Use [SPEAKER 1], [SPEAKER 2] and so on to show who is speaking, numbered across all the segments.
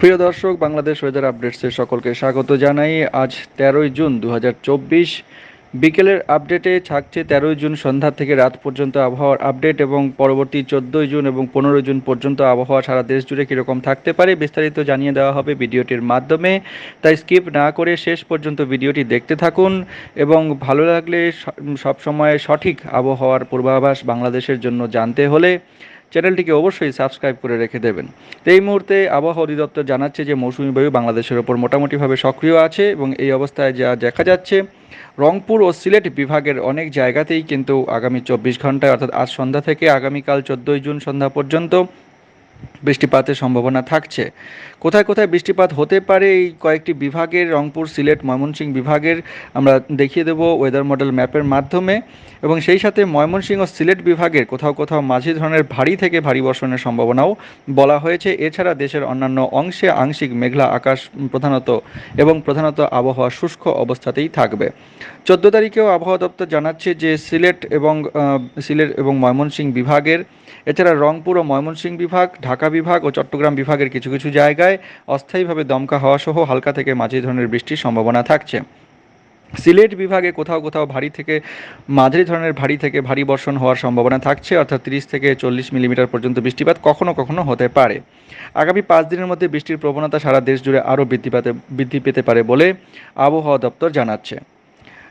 [SPEAKER 1] প্রিয় দর্শক, বাংলাদেশ ওয়েদার আপডেটসের সকলকে স্বাগত জানাই। আজ তেরোই জুন দু হাজার চব্বিশ। বিকেলের আপডেটে থাকছে তেরোই জুন সন্ধ্যা থেকে রাত পর্যন্ত আবহাওয়ার আপডেট এবং পরবর্তী চোদ্দোই জুন এবং পনেরোই জুন পর্যন্ত আবহাওয়া সারা দেশ জুড়ে কীরকম থাকতে পারে বিস্তারিত জানিয়ে দেওয়া হবে ভিডিওটির মাধ্যমে। তাই স্কিপ না করে শেষ পর্যন্ত ভিডিওটি দেখতে থাকুন এবং ভালো লাগলে সবসময় সঠিক আবহাওয়ার পূর্বাভাস বাংলাদেশের জন্য জানতে হলে চ্যানেলটিকে অবশ্যই সাবস্ক্রাইব করে রেখে দেবেন। তো এই মুহূর্তে আবহাওয়া অধিদপ্তর জানাচ্ছে যে মৌসুমি বায়ু বাংলাদেশের ওপর মোটামুটিভাবে সক্রিয় আছে এবং এই অবস্থায় যা দেখা যাচ্ছে, রংপুর ও সিলেট বিভাগের অনেক জায়গাতেই কিন্তু আগামী চব্বিশ ঘন্টায়, অর্থাৎ আজ সন্ধ্যা থেকে আগামীকাল চোদ্দোই জুন সন্ধ্যা পর্যন্ত বৃষ্টিপাতের সম্ভাবনা থাকছে। কোথায় কোথায় বৃষ্টিপাত হতে পারে এই কয়েকটি বিভাগের, রংপুর, সিলেট, ময়মনসিংহ বিভাগের, আমরা দেখিয়ে দেব ওয়েদার মডেল ম্যাপের মাধ্যমে। এবং সেই সাথে ময়মনসিংহ ও সিলেট বিভাগের কোথাও কোথাও মাঝি ধরনের ভারী থেকে ভারী বর্ষণের সম্ভাবনাও বলা হয়েছে। এছাড়া দেশের অন্যান্য অংশে আংশিক মেঘলা আকাশ প্রধানত এবং প্রধানত আবহাওয়া শুষ্ক অবস্থাতেই থাকবে। চোদ্দ তারিখেও আবহাওয়া দপ্তর জানাচ্ছে যে সিলেট এবং সিলেট এবং ময়মনসিংহ বিভাগের, এছাড়া রংপুর ও ময়মনসিংহ বিভাগ ঢাকা বিভাগ ও চট্টগ্রাম বিভাগের কিছু কিছু জায়গায় অস্থায়ীভাবে দমকা হওয়া সহ হালকা থেকে মাঝারি ধরনের বৃষ্টির সম্ভাবনা থাকছে। সিলেট বিভাগে কোথাও কোথাও ভারী থেকে মাঝারি ধরনের ভারী থেকে ভারী বর্ষণ হওয়ার সম্ভাবনা থাকছে, অর্থাৎ তিরিশ থেকে চল্লিশ মিলিমিটার পর্যন্ত বৃষ্টিপাত কখনো কখনো হতে পারে। আগামী পাঁচ দিনের মধ্যে বৃষ্টির প্রবণতা সারা দেশ জুড়ে আরও বৃদ্ধি পেতে বৃদ্ধি পেতে পারে বলে আবহাওয়া দপ্তর জানাচ্ছে।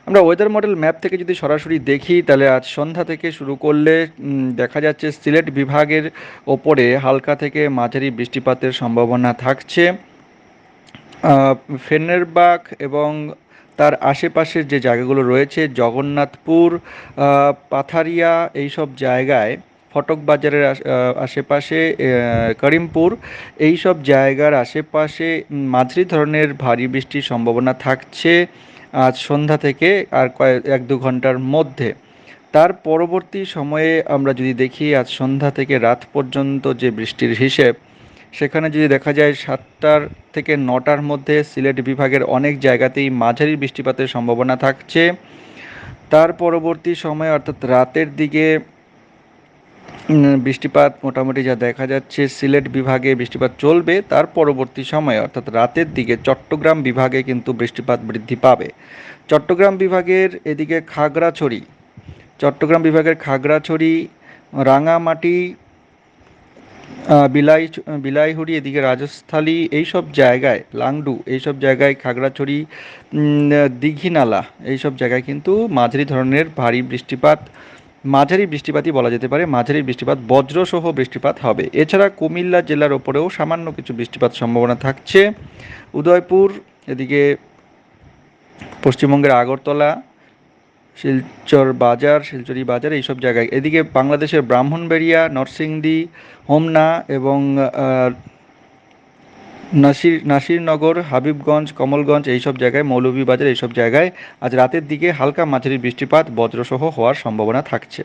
[SPEAKER 1] আমরা ওয়েদার মডেল ম্যাপ থেকে যদি সরাসরি দেখি, তাহলে আজ সন্ধ্যা থেকে শুরু করলে দেখা যাচ্ছে সিলেট বিভাগের ওপরে হালকা থেকে মাঝারি বৃষ্টিপাতের সম্ভাবনা থাকছে। ফেনেরবাগ এবং তার আশেপাশের যে জায়গাগুলো রয়েছে, জগন্নাথপুর পাথারিয়া, এইসব জায়গায়, ফটক বাজারের আশেপাশে করিমপুর এই সব জায়গার আশেপাশে মাঝারি ধরনের ভারী বৃষ্টির সম্ভাবনা থাকছে। আজ সন্ধ্যা থেকে আর কয়েক, এক দু ঘণ্টার মধ্যে। তার পরবর্তী সময়ে আমরা যদি দেখি, আজ সন্ধ্যা থেকে রাত পর্যন্ত যে বৃষ্টির হিসেব, সেখানে যদি দেখা যায় সাতটার থেকে নটার মধ্যে সিলেট বিভাগের অনেক জায়গাতেই মাঝারি বৃষ্টিপাতের সম্ভাবনা থাকছে। তার পরবর্তী সময়, অর্থাৎ রাতের দিকে বৃষ্টিপাত মোটামুটি যা দেখা যাচ্ছে, সিলেট বিভাগে বৃষ্টিপাত চলবে, তার পরবর্তী সময়ে, অর্থাৎ রাতের দিকে চট্টগ্রাম বিভাগে কিন্তু বৃষ্টিপাত বৃদ্ধি পাবে। চট্টগ্রাম বিভাগের এদিকে খাগড়াছড়ি, চট্টগ্রাম বিভাগের খাগড়াছড়ি, রাঙামাটি বিলাই, বিলাইহুড়ি, এদিকে রাজস্থালী, এইসব জায়গায়, লাংডু, এইসব জায়গায় খাগড়াছড়ি দীঘিনালা, এইসব জায়গায় কিন্তু মাঝারি ধরনের ভারী বৃষ্টিপাত মাঝারি বৃষ্টিপাতই বলা যেতে পারে, মাঝারি বৃষ্টিপাত, বজ্রসহ বৃষ্টিপাত হবে। এছাড়া কুমিল্লা জেলার ওপরেও সামান্য কিছু বৃষ্টিপাত সম্ভাবনা থাকছে। উদয়পুর, এদিকে পশ্চিমবঙ্গের আগরতলা, শিলচর বাজার, শিলচরি বাজার, এইসব জায়গায়। এদিকে বাংলাদেশের ব্রাহ্মণবাড়িয়া, নরসিংদী, হোমনা এবং নাসির, নাসিরনগর, হাবিবগঞ্জ, কমলগঞ্জ এইসব জায়গায়, মৌলভীবাজার এইসব জায়গায় আজ রাতের দিকে হালকা মাঝারি বৃষ্টিপাত বজ্রসহ হওয়ার সম্ভাবনা থাকছে।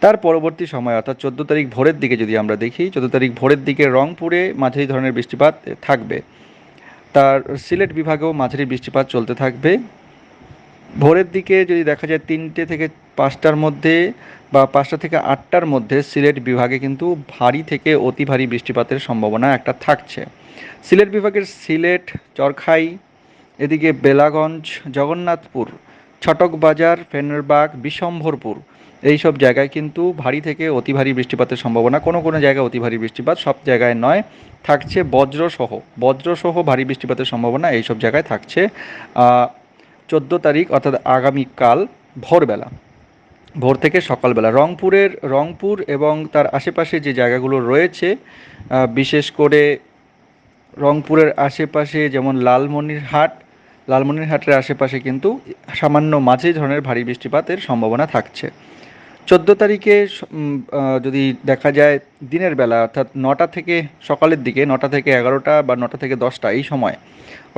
[SPEAKER 1] তার পরবর্তী সময়, অর্থাৎ চোদ্দ তারিখ ভোরের দিকে যদি আমরা দেখি, চোদ্দ তারিখ ভোরের দিকে রংপুরে মাঝারি ধরনের বৃষ্টিপাত থাকবে। তার সিলেট বিভাগেও মাঝারি বৃষ্টিপাত চলতে থাকবে। ভোরের দিকে যদি দেখা যায় তিনটে থেকে পাঁচটার মধ্যে বা পাঁচটা থেকে আটটার মধ্যে সিলেট বিভাগে কিন্তু ভারী থেকে অতি ভারী বৃষ্টিপাতের সম্ভাবনা একটা থাকছে। সিলেট বিভাগের সিলেট, চরখাই, এদিকে বেলাগঞ্জ, জগন্নাথপুর ছটক বাজার ফেনারবাগ, বিশম্ভরপুর এই সব জায়গায় কিন্তু ভারী থেকে অতি ভারী বৃষ্টিপাতের সম্ভাবনা। কোনো কোনো জায়গায় অতি ভারী বৃষ্টিপাত সব জায়গায় নয়, থাকছে বজ্রসহ। বজ্রসহ ভারী বৃষ্টিপাতের সম্ভাবনা এই সব জায়গায় থাকছে। চোদ্দ তারিখ, অর্থাৎ আগামীকাল ভোরবেলা। ভোর থেকে সকালবেলা। রংপুরের, রংপুর এবং তার আশেপাশে যে জায়গাগুলো রয়েছে বিশেষ করে রংপুরের আশেপাশে যেমন লালমনিরহাট, লালমনিরহাটের আশেপাশে কিন্তু সামান্য মাঝে ধরনের ভারী বৃষ্টিপাতের সম্ভাবনা থাকছে। চোদ্দ তারিখে যদি দেখা যায় দিনের বেলা, অর্থাৎ নটা থেকে সকালের দিকে, নটা থেকে এগারোটা বা নটা থেকে দশটা এই সময়,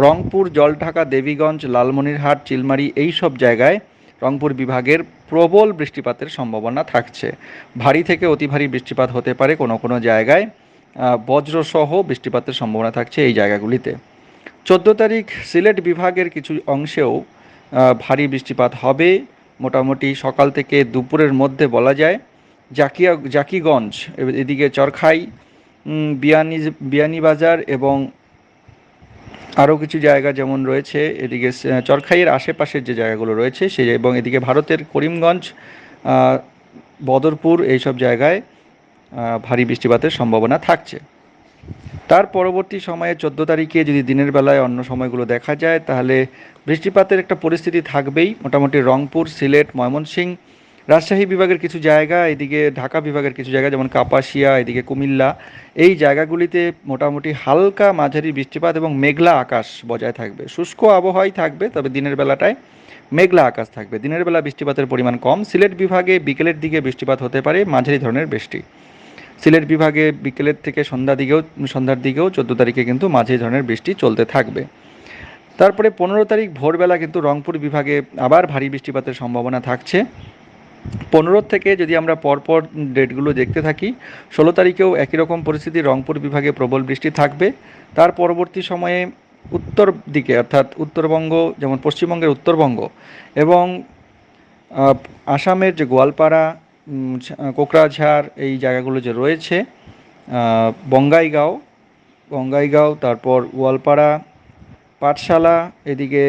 [SPEAKER 1] রংপুর, জলঢাকা, দেবীগঞ্জ, লালমনিরহাট, চিলমারি এই সব জায়গায় রংপুর বিভাগের প্রবল বৃষ্টিপাতের সম্ভাবনা থাকছে। ভারী থেকে অতি ভারী বৃষ্টিপাত হতে পারে কোনো কোনো জায়গায়। বজ্রসহ বৃষ্টিপাতের সম্ভাবনা থাকছে এই জায়গাগুলিতে। চোদ্দ তারিখ সিলেট বিভাগের কিছু অংশেও ভারী বৃষ্টিপাত হবে। মোটামুটি সকাল থেকে দুপুরের মধ্যে বলা যায়। জাকিয়া, জাকিগঞ্জ, এদিকে চরখাই বিয়ানি বিয়ানীবাজার এবং আরও কিছু জায়গা যেমন রয়েছে, এদিকে চরখাইয়ের আশেপাশের যে জায়গাগুলো রয়েছে সেই এবং এদিকে ভারতের করিমগঞ্জ বদরপুর এইসব জায়গায় ভারী বৃষ্টিপাতের সম্ভাবনা থাকছে। তার পরবর্তী সময়ে চোদ্দ তারিখে যদি দিনের বেলায় অন্য সময়গুলো দেখা যায়, তাহলে বৃষ্টিপাতের একটা পরিস্থিতি থাকবেই। মোটামুটি রংপুর, সিলেট, ময়মনসিংহ, রাজশাহী বিভাগের কিছু জায়গা, এদিকে ঢাকা বিভাগের কিছু জায়গা যেমন কাপাসিয়া, এদিকে কুমিল্লা, এই জায়গাগুলিতে মোটামুটি হালকা মাঝারি বৃষ্টিপাত এবং মেঘলা আকাশ বজায় থাকবে। শুষ্ক আবহাওয়াই থাকবে, তবে দিনের বেলাটায় মেঘলা আকাশ থাকবে। দিনের বেলা বৃষ্টিপাতের পরিমাণ কম। সিলেট বিভাগে বিকেলের দিকে বৃষ্টিপাত হতে পারে, মাঝারি ধরনের বৃষ্টি। সিলেট বিভাগে বিকেলের থেকে সন্ধ্যা দিকেও, সন্ধ্যার দিকেও চোদ্দ তারিখে কিন্তু মাঝারি ধরনের বৃষ্টি চলতে থাকবে। তারপরে পনেরো তারিখ ভোরবেলা কিন্তু রংপুর বিভাগে আবার ভারী বৃষ্টিপাতের সম্ভাবনা থাকছে। পনেরো থেকে যদি আমরা পরপর ডেটগুলো দেখতে থাকি, ষোলো তারিখেও একই রকম পরিস্থিতি রংপুর বিভাগে প্রবল বৃষ্টি থাকবে। তার পরবর্তী সময়ে উত্তর দিকে, অর্থাৎ উত্তরবঙ্গ, যেমন পশ্চিমবঙ্গের উত্তরবঙ্গ এবং আসামের যে গোয়ালপাড়া কোকরাঝাড় এই জায়গাগুলো যে রয়েছে বঙ্গাইগাঁও বঙ্গাইগাঁও, তারপর গোয়ালপাড়া পাঠশালা, এদিকে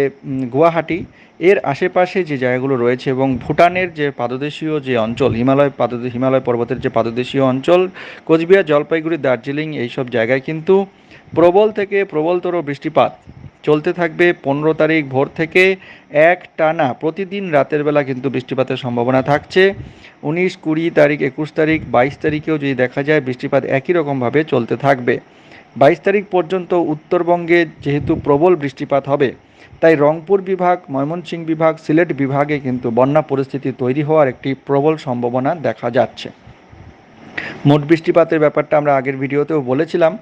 [SPEAKER 1] গুয়াহাটি, এর আশেপাশে যে জায়গাগুলো রয়েছে এবং ভুটানের যে পাদদেশীয় যে অঞ্চল, হিমালয় পাদ হিমালয় পর্বতের যে পাদদেশীয় অঞ্চল, কোচবিহার, জলপাইগুড়ি, দার্জিলিং, এইসব জায়গায় কিন্তু প্রবল থেকে প্রবলতর বৃষ্টিপাত চলতে থাকবে পনেরো তারিখ ভোর থেকে এক টানা। প্রতিদিন রাতের বেলা কিন্তু বৃষ্টিপাতের সম্ভাবনা থাকছে। উনিশ, কুড়ি তারিখ, একুশ তারিখ, বাইশ তারিখেও যদি দেখা যায় বৃষ্টিপাত একই রকমভাবে চলতে থাকবে। বাইশ তারিখ পর্যন্ত উত্তরবঙ্গে যেহেতু প্রবল বৃষ্টিপাত হবে, তাই রংপুর বিভাগ, ময়মনসিংহ বিভাগ, সিলেট বিভাগে কিন্তু বন্যা পরিস্থিতি তৈরি হওয়ার একটি প্রবল সম্ভাবনা দেখা যাচ্ছে। মোট বৃষ্টিপাতের ব্যাপারটা আমরা আগের ভিডিওতেও বলেছিলাম।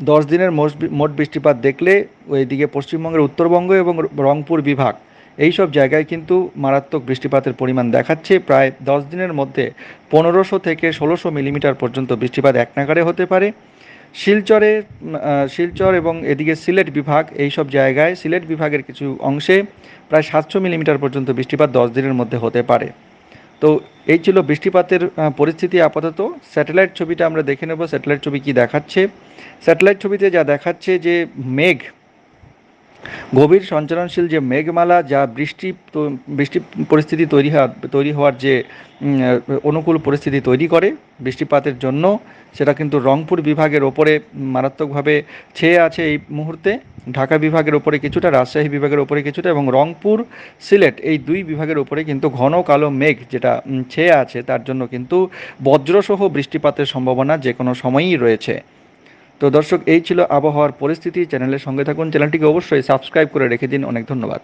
[SPEAKER 1] দশ দিনের মোট বৃষ্টিপাত দেখলে ওইদিকে পশ্চিমবঙ্গের উত্তরবঙ্গ এবং রংপুর বিভাগ এই সব জায়গায় কিন্তু মারাত্মক বৃষ্টিপাতের পরিমাণ দেখাচ্ছে। প্রায় দশ দিনের মধ্যে পনেরোশো থেকে ষোলোশো মিলিমিটার পর্যন্ত বৃষ্টিপাত এক নাগারে হতে পারে। শিলচরে শিলচর এবং এদিকে সিলেট বিভাগ এই সব জায়গায় সিলেট বিভাগের কিছু অংশে প্রায় সাতশো মিলিমিটার পর্যন্ত বৃষ্টিপাত দশ দিনের মধ্যে হতে পারে। তো এই ছিল বৃষ্টিপাতের পরিস্থিতি আপাতত। স্যাটেলাইট ছবিটা আমরা দেখে নেব, স্যাটেলাইট ছবি কি দেখাচ্ছে। স্যাটেলাইট ছবিতে যা দেখাচ্ছে যে মেঘ গভীর সঞ্চালনশীল যে মেঘমালা, যা বৃষ্টি বৃষ্টি পরিস্থিতি তৈরি হওয়ার তৈরি হওয়ার যে অনুকূল পরিস্থিতি তৈরি করে বৃষ্টিপাতের জন্য, সেটা কিন্তু রংপুর বিভাগের ওপরে মারাত্মকভাবে ছেয়ে আছে এই মুহূর্তে। ঢাকা বিভাগের ওপরে কিছুটা, রাজশাহী বিভাগের ওপরে কিছুটা এবং রংপুর সিলেট, এই দুই বিভাগের ওপরে কিন্তু ঘন কালো মেঘ যেটা ছেয়ে আছে, তার জন্য কিন্তু বজ্রসহ বৃষ্টিপাতের সম্ভাবনা যে কোনো সময়ই রয়েছে। তো দর্শক, এই ছিল আবহাওয়ার পরিস্থিতি। চ্যানেলের সঙ্গে থাকুন। চ্যানেলটিকে অবশ্যই সাবস্ক্রাইব করে রেখে দিন। অনেক ধন্যবাদ।